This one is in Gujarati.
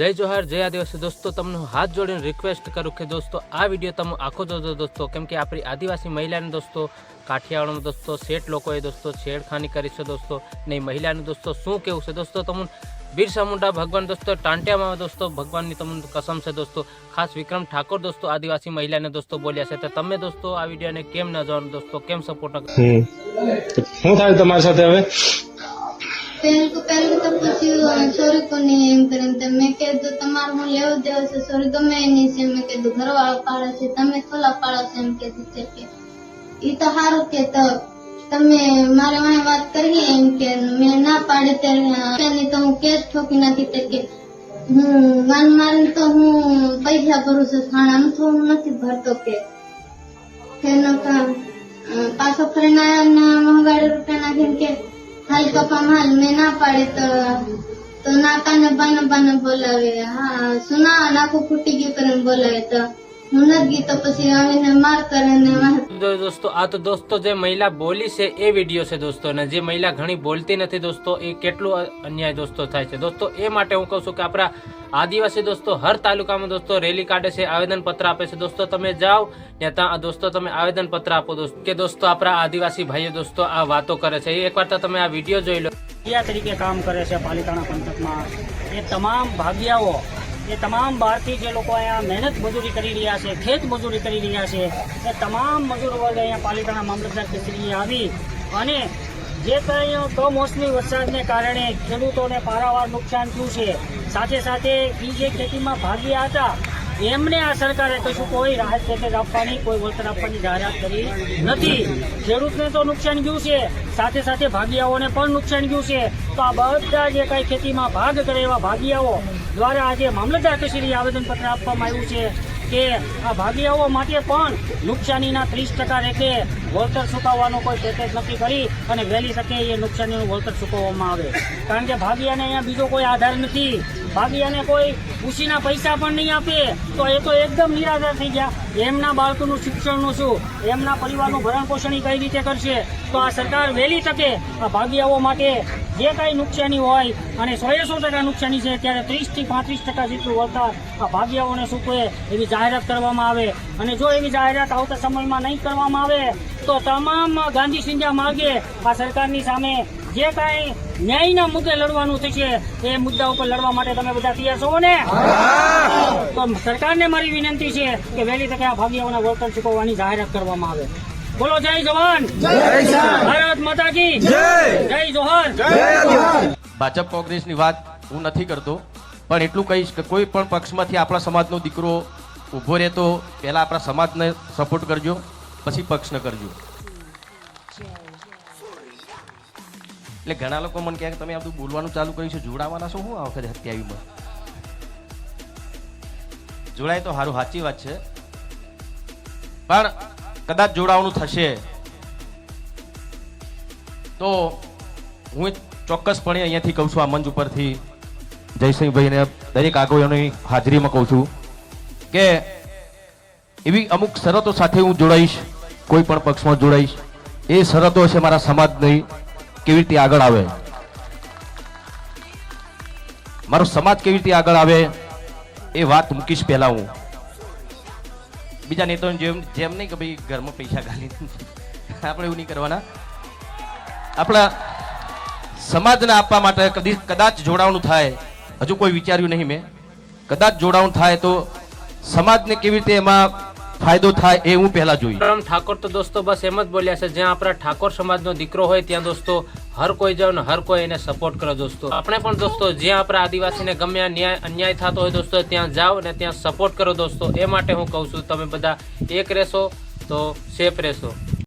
જય જોહાર, જય આદિવાસી. દોસ્તો, તમને હાથ જોડીને રિક્વેસ્ટ કરું કે દોસ્તો, આ વીડિયો તમે આખો જોજો દોસ્તો. કેમ કે આપણી આદિવાસી મહિલાને દોસ્તો, કાઠિયાવાડમાં દોસ્તો, શેઠ લોકોએ દોસ્તો છેડખાની કરી છે દોસ્તો. ને મહિલાને દોસ્તો શું કેવું છે? દોસ્તો, તમને બિરસા મુંડા ભગવાન દોસ્તો, ટાંટિયામાં દોસ્તો, ભગવાનની તમને કસમ છે દોસ્તો. ખાસ વિક્રમ ઠાકોર દોસ્તો, આદિવાસી મહિલાને દોસ્તો બોલ્યા છે. તો તમે દોસ્તો આ વિડીયોને કેમ ન જોવાનું દોસ્તો? કેમ સપોર્ટ હમ. શું થાય તમારી સાથે હવે? પહેલું પહેલું તો પૂછ્યું સોરી કોની એમ કરીને તો મેં કીધું તમારે હું લેવું દેવું છે સોરી ગમે એની છે મેં કીધું ઘરવાળો પાડે છે તમે ખોલા પાડો છો એમ કીધું છે કે ઈ તો સારું કે તો તમે મારે વાંહે વાત કરીએ એમ કે મેં ના પાડી ત્યારે એની તો હું કેસ ઠોકી નાખી તે કે હું વાન મારીને તો હું પૈસા ભરું છું થાણાનું તો હું નથી ભરતો કે એનો કામ અ, પાછો ફરીને આવ્યા ને મોંઘાડી રૂપિયા નાખીને કે હાલ કપામાં હાલ મેં ના પાડી તો તો નાકાને બાને બાને બોલાવે હા સુના નાખું ફૂટી ગયું કરીને બોલાવે તો. આ તો દોસ્તો જે મહિલા બોલી છે એ વીડિયો છે દોસ્તો, અને જે મહિલા ઘણી બોલતી નથી દોસ્તો, એ કેટલું અન્યાય દોસ્તો થાય છે. દોસ્તો, એ માટે હું કહું છું કે આપણા આદિવાસી દોસ્તો, હર તાલુકામાં દોસ્તો, રેલી કાઢે છે આવેદન પત્ર આપે છે. દોસ્તો, તમે જાઓ ત્યાં દોસ્તો તમે આવેદન પત્ર આપો દોસ્તો. કે દોસ્તો, આપણા આદિવાસી ભાઈઓ દોસ્તો આ વાતો કરે છે. એક વાર તો તમે આ વીડિયો જોઈ લો. ભાગિયા તરીકે કામ કરે છે પાલિતાણા પંથકમાં. એ તમામ ભાગિયાઓ, એ તમામ બહારથી જે લોકો અહીંયા મહેનત મજૂરી કરી રહ્યા છે, ખેત મજૂરી કરી રહ્યા છે, એ તમામ મજૂર વર્ગ અહીંયા પાલિતાણા મામલતદાર કચેરીએ આવી અને જે કંઈ કમોસમી વરસાદને કારણે ખેડૂતોને પારાવાર નુકસાન થયું છે. સાથે સાથે એ જે ખેતીમાં ભાગ્યા હતા એમને આ સરકારે કશું કોઈ રાહત પેકેજ આપવાની, કોઈ વળતર આપવાની જાહેરાત કરી નથી. ખેડૂતને તો નુકસાન ગયું છે. સાથે સાથે ભાગીયાઓને પણ નુકસાન ગયું છે. તો આ બધા જે કઈ ખેતીમાં ભાગ કરે એવા ભાગીયાઓ દ્વારા આજે મામલતદાર કચેરી આવેદનપત્ર આપવામાં આવ્યું છે. કે આ ભાગિયાઓ માટે પણ નુકસાનીના ત્રીસ ટકા રેખે વળતર ચૂકવવાનો કોઈ પેકેજ નક્કી કરી અને વહેલી તકે એ નુકસાનીનું વળતર ચૂકવવામાં આવે. કારણ કે ભાગીયાને અહીંયા બીજો કોઈ આધાર નથી. ભાગિયાને કોઈ ખુશીના પૈસા પણ નહીં આપે. તો એ તો એકદમ નિરાધાર થઈ ગયા. એમના બાળકોનું શિક્ષણનું શું? એમના પરિવારનું ભરણ પોષણ કઈ રીતે કરશે? તો આ સરકાર વહેલી તકે આ ભાગીયાઓ માટે જે કાંઈ નુકસાની હોય અને સો સો ટકા નુકસાની છે, ત્યારે ત્રીસથી પાંત્રીસ ટકા જેટલું વળતર આ ભાગીયાઓને ચૂકવે એવી જાહેરાત કરવામાં આવે. અને જો એવી જાહેરાત આવતા સમયમાં નહીં કરવામાં આવે, તો તમામ ગાંધી સિંધ્યા માર્ગે આ સરકારની સામે જે કાંઈ ન્યાયના મુદ્દે લડવાનું થશે એ મુદ્દા ઉપર લડવા માટે તમે બધા તૈયાર છો ને? તો સરકારને મારી વિનંતી છે કે વહેલી તકે આ ભાગીઓના વળતર ચૂકવવાની જાહેરાત કરવામાં આવે. બોલો જય જવાન! ભારત માતાજી જય! જોહર! ભાજપ કોંગ્રેસની વાત હું નથી કરતો પણ એટલું કહીશ કે કોઈ પણ પક્ષમાંથી આપણા સમાજનો દીકરો ઊભો રહેતો પહેલાં આપણા સમાજને સપોર્ટ કરજો પછી પક્ષને કરજો. એટલે ઘણા લોકો મને કહે કે તમે આ બધું બોલવાનું ચાલુ કર્યું છે, જોડાવાના છો શું આ વખતે હત્યાવીમાં? જોડાય તો સારું સાચી વાત છે. પણ કદાચ જોડાવાનું થશે. તો હું ચોક્કસપણે અહીંયાથી કહું છું, આ મંચ ઉપરથી જયસિંહભાઈને દરેક આગેવાનોની હાજરીમાં કહું છું કે એવી અમુક શરતો સાથે હું જોડાઈશ, કોઈ પણ પક્ષમાં જોડાઈશ. એ શરતો છે મારા સમાજની. કેવી રીતે આગળ આવે? મારો સમાજ કેવી રીતે આગળ આવે? એ વાત મૂકીશ પહેલા હું. બીજા નેતાઓ જેમ જેમ નહીં કે ભાઈ ઘરમાં પૈસા ગાલી આપણે એવું નહીં કરવાના. આપણા સમાજને આપવા માટે કદી કદાચ જોડાવાનું થાય. હજુ કોઈ વિચાર્યું નહીં મેં. કદાચ જોડાવાનું થાય તો સમાજને કેવી રીતે એમાં ફાયદો થાય એ હું પહેલા જોઈ ઠાકોર તો દોસ્તો બસ એમ જ બોલ્યા છે, જ્યાં આપણા ઠાકોર સમાજનો દીકરો હોય ત્યાં દોસ્તો હર કોઈ જાવ ને હર કોઈ એને સપોર્ટ કરો દોસ્તો. આપણે પણ દોસ્તો જ્યાં આપણા આદિવાસીને ગમે ન્યાય, અન્યાય થતો હોય દોસ્તો ત્યાં જાઓ ને ત્યાં સપોર્ટ કરો દોસ્તો. એ માટે હું કહું છું, તમે બધા એક રહેશો તો સેફ રહેશો.